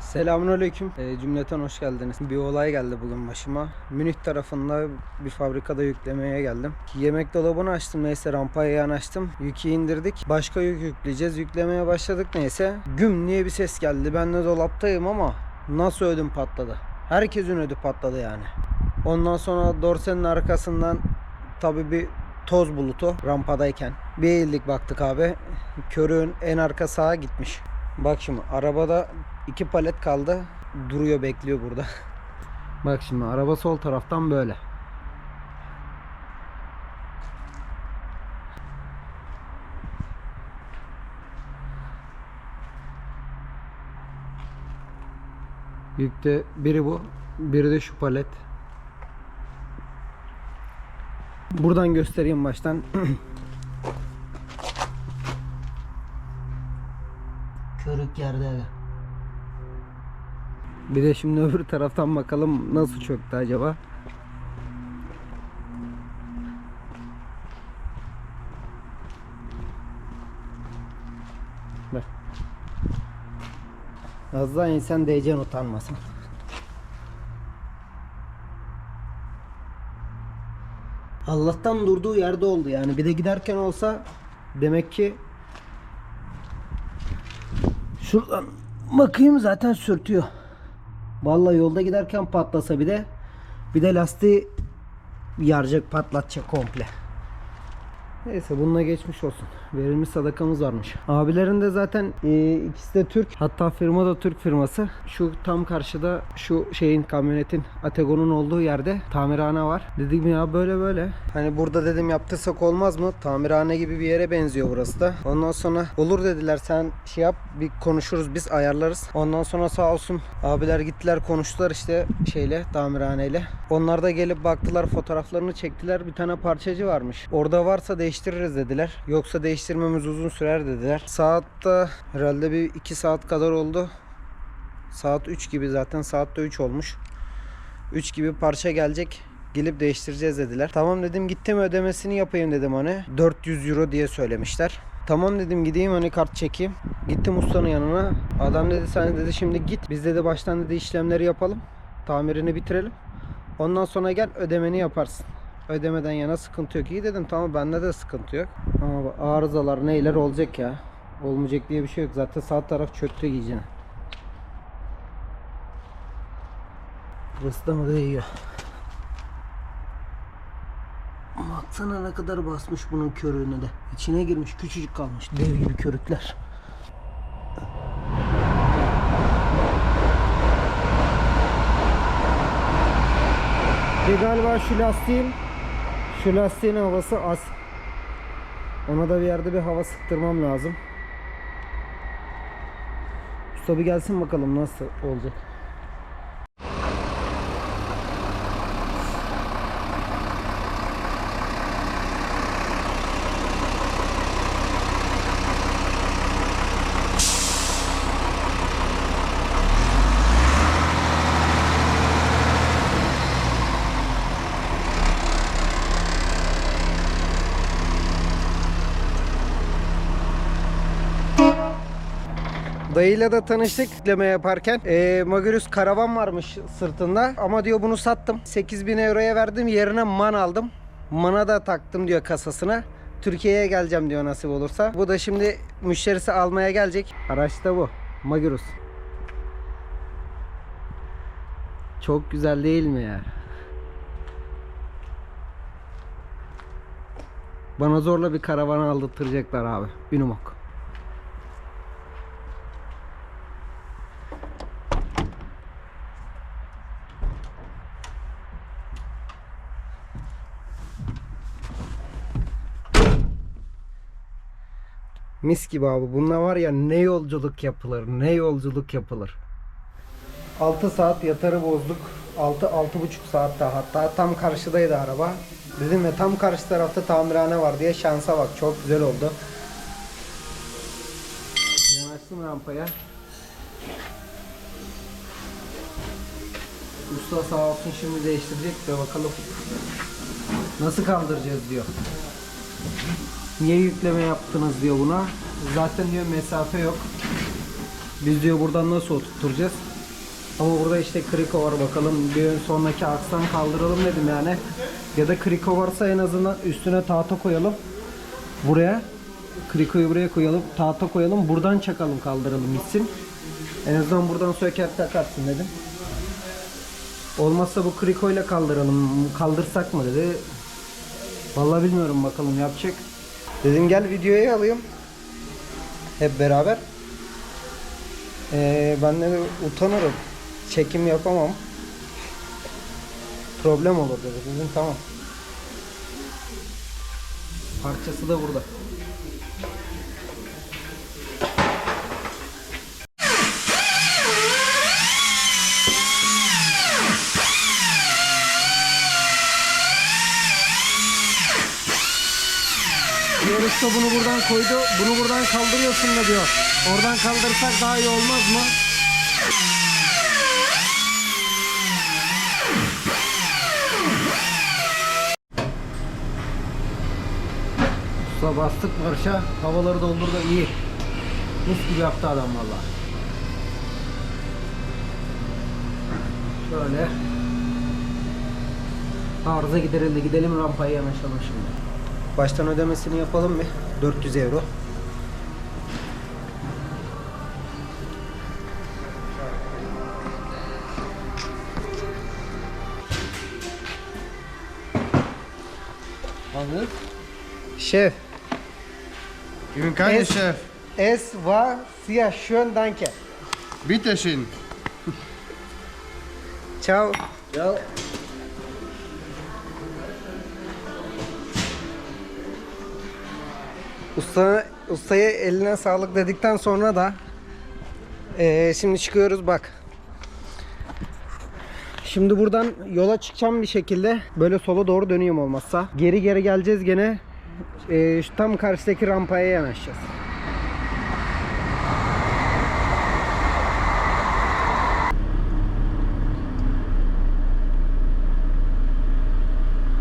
Selamünaleyküm. E, cümleten hoş geldiniz. Bir olay geldi bugün başıma. Münih tarafında bir fabrikada yüklemeye geldim. Yemek dolabını açtım neyse rampaya yanaştım. Yükü indirdik. Başka yük yükleyeceğiz. Yüklemeye başladık neyse. Güm diye bir ses geldi. Ben de dolaptayım ama nasıl ödüm patladı. Herkesin ödü patladı yani. Ondan sonra dorsenin arkasından tabii bir toz bulutu rampadayken. Bir eğildik baktık abi. Körüğün en arka sağa gitmiş. Bak şimdi arabada iki palet kaldı. Duruyor bekliyor burada. Bak şimdi araba sol taraftan böyle. Yükte biri bu, biri de şu palet. Buradan göstereyim baştan. Körük yerde. Bir de şimdi öbür taraftan bakalım nasıl çöktü acaba. Bak. Az daha insan diyeceksin utanmasın. Allah'tan durduğu yerde oldu yani. Bir de giderken olsa demek ki şuradan bakayım zaten sürtüyor. Vallahi yolda giderken patlasa bir de bir de lastiği yaracak patlatacak komple. Neyse bununla geçmiş olsun. Verilmiş sadakamız varmış. Abilerin de zaten e, ikisi de Türk. Hatta firma da Türk firması. Şu tam karşıda şu şeyin kamyonetin Atego'nun olduğu yerde tamirhane var. Dedim ya böyle böyle. Hani burada dedim yaptırsak olmaz mı? Tamirhane gibi bir yere benziyor burası da. Ondan sonra olur dediler sen şey yap bir konuşuruz biz ayarlarız. Ondan sonra sağ olsun abiler gittiler konuştular işte şeyle tamirhaneyle. Onlar da gelip baktılar fotoğraflarını çektiler. Bir tane parçacı varmış. Orada varsa değiştiririz dediler. Yoksa değiştirmemiz uzun sürer dediler. Saatte herhalde bir 2 saat kadar oldu. Saat 3 gibi zaten saatte 3 olmuş. 3 gibi parça gelecek. Gelip değiştireceğiz dediler. Tamam dedim gittim ödemesini yapayım dedim hani. 400 euro diye söylemişler. Tamam dedim gideyim hani kart çekeyim. Gittim ustanın yanına. Adam dedi sen dedi şimdi git. Biz dedi baştan dedi işlemleri yapalım. Tamirini bitirelim. Ondan sonra gel ödemeni yaparsın. Ödemeden yana sıkıntı yok. İyi dedim tamam bende de sıkıntı yok. Ama arızalar neyler olacak ya. Olmayacak diye bir şey yok. Zaten sağ taraf çöktü iyicene. Burası da mı değiyor? Baksana ne kadar basmış bunun körüğüne de. İçine girmiş küçücük kalmış. Dev gibi körükler. Ve galiba şu lastiğin şu lastiğin havası az. Ona da bir yerde bir hava sıktırmam lazım. Usta bir gelsin bakalım nasıl olacak. Dayıyla da tanıştık yükleme yaparken. Ee, Magirus karavan varmış sırtında. Ama diyor bunu sattım. 8000 euroya verdim yerine man aldım. Mana da taktım diyor kasasına. Türkiye'ye geleceğim diyor nasip olursa. Bu da şimdi müşterisi almaya gelecek. Araç da bu. Magirus. Çok güzel değil mi ya? Bana zorla bir karavan aldırtacaklar abi. Ünumok. Mis gibi abi. Bununla var ya ne yolculuk yapılır, ne yolculuk yapılır. 6 saat yatarı bozduk. 6 6,5 saat daha hatta tam karşıdaydı araba. Dedim ya tam karşı tarafta tamirhane var diye şansa bak çok güzel oldu. Yanaştım rampaya. Usta sağ olsun şimdi değiştirecek de bakalım nasıl kaldıracağız diyor. Niye yükleme yaptınız diyor buna. Zaten diyor mesafe yok. Biz diyor buradan nasıl oturtacağız? Ama burada işte kriko var bakalım bir sonraki aksan kaldıralım dedim yani. Ya da kriko varsa en azından üstüne tahta koyalım. Buraya. Krikoyu buraya koyalım. Tahta koyalım. Buradan çakalım kaldıralım gitsin. En azından buradan söker takarsın dedim. Olmazsa bu krikoyla kaldıralım. Kaldırsak mı dedi. Vallahi bilmiyorum bakalım yapacak. Dedim gel videoya alayım. Hep beraber. Ee, ben de utanırım. Çekim yapamam. Problem olur dedi. Dedim tamam. Parçası da burada. Bunu buradan koydu. Bunu buradan kaldırıyorsun da diyor. Oradan kaldırsak daha iyi olmaz mı? Usta bastık marşa. Havaları doldurdu iyi. Mis gibi yaptı adam valla. Şöyle. Arıza giderildi. Gidelim rampaya yanaşalım şimdi. Baştan ödemesini yapalım mı? 400 euro. Anladın? Şef, Keine Es- Chef. es war sehr schön, danke. Bitte schön. Ciao. Ja. Usta, ustaya eline sağlık dedikten sonra da eee, şimdi çıkıyoruz bak. Şimdi buradan yola çıkacağım bir şekilde böyle sola doğru dönüyorum olmazsa. Geri geri geleceğiz gene. Şu tam karşıdaki rampaya yanaşacağız.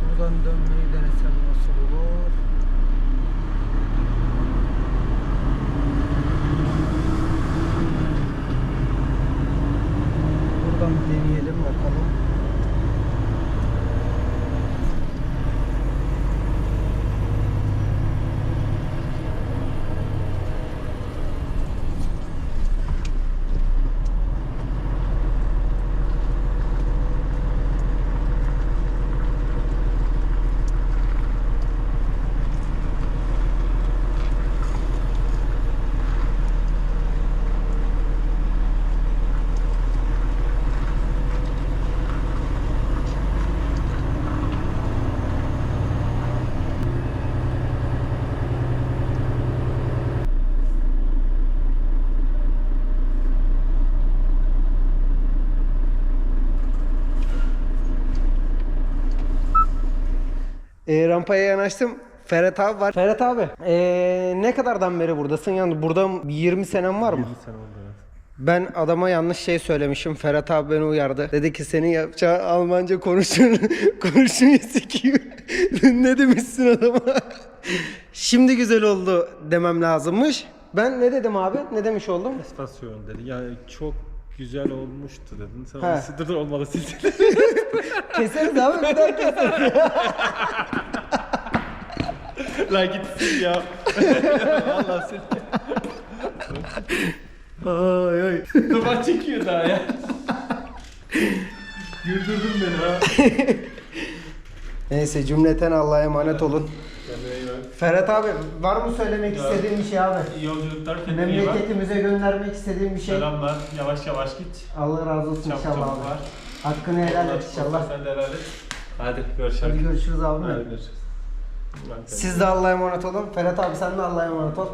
Buradan dönmeyi denesem nasıl olur? Buradan deneyelim bakalım. E, rampaya yanaştım. Ferhat abi var. Ferhat abi, e, ne kadardan beri buradasın? Yani burada 20 senem var mı? 20 sene oldu Ben adama yanlış şey söylemişim. Ferhat abi beni uyardı. Dedi ki senin yapacağın Almanca konuşun. konuşmayı sikeyim. ne demişsin adama? Şimdi güzel oldu demem lazımmış. Ben ne dedim abi? Ne demiş oldum? Stasyon dedi. Yani çok güzel olmuştu dedin. Sen He. sildirdin olmadı sildin. Keseriz abi bir daha keseriz. Lan gitsin ya. Valla sil. Ay ay. Duman çekiyor daha ya. Güldürdün beni ha. Neyse cümleten Allah'a emanet olun. Ferhat abi var mı söylemek Ya. istediğin bir şey abi? İyi yolculuklar kendine iyi bak. Memleketimize göndermek istediğin bir şey. Selamlar. Yavaş yavaş git. Allah razı olsun Çabuk inşallah çabuk abi. var. Hakkını helal et inşallah. Sen de helal et. Hadi görüşürüz. Hadi görüşürüz abi. Hadi görüşürüz. Siz de Allah'a emanet olun. Ferhat abi sen de Allah'a emanet ol.